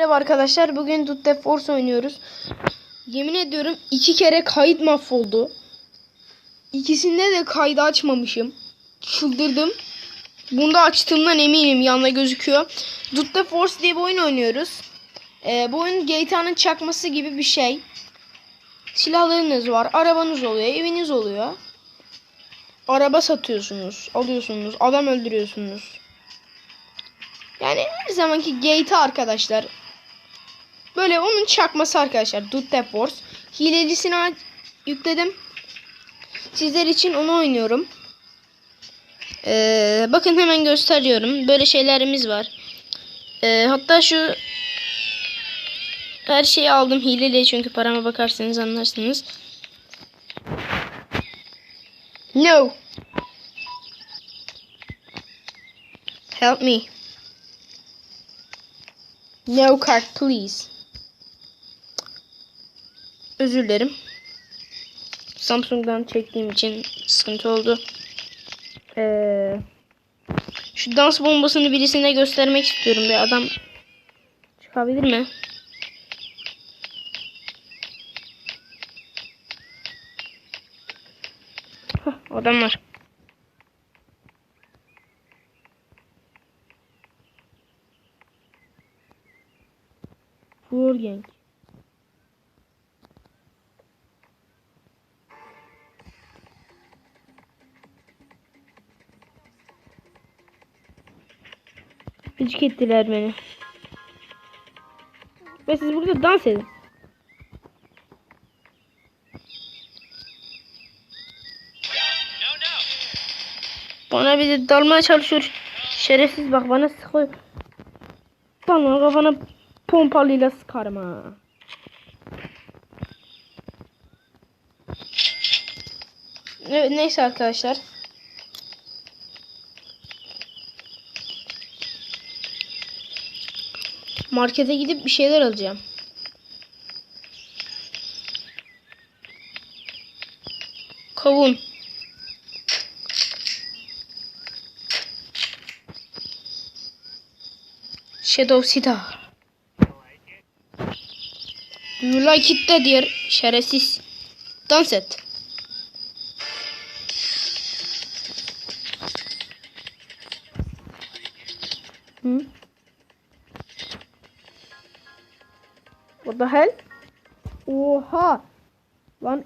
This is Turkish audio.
Merhaba arkadaşlar. Bugün Dut Def Force oynuyoruz. Yemin ediyorum iki kere kayıt mahvoldu. İkisinde de kaydı açmamışım. Çıldırdım. Bunda açtığımdan eminim yanında gözüküyor. Dut Def Force diye bir oyun oynuyoruz. Ee, bu oyun GTA'nın çakması gibi bir şey. Silahlarınız var, arabanız oluyor, eviniz oluyor. Araba satıyorsunuz, alıyorsunuz, adam öldürüyorsunuz. Yani her zamanki GTA arkadaşlar. Böyle onun çakması arkadaşlar. Dut Dep Wars. Hilelisini yükledim. Sizler için onu oynuyorum. Ee, bakın hemen gösteriyorum. Böyle şeylerimiz var. Ee, hatta şu her şeyi aldım hileli çünkü parama bakarsanız anlarsınız. No. Help me. No card please. Özür dilerim. Samsung'dan çektiğim için sıkıntı oldu. Ee, şu dans bombasını birisine göstermek istiyorum. Bir adam çıkabilir mi? Hah, adam var. Poor Gıcık ettiler beni. Ve siz burada dans edin. Bana bir de dalmaya çalışıyor. Şerefsiz bak bana sıkıyor. Bana kafana pompalıyla sıkarım ha. Neyse arkadaşlar. Markete gidip bir şeyler alacağım. Kavun. Shadow Sita. You like it de şerefsiz. Dans et. Hı? What the hell? Oha. Lan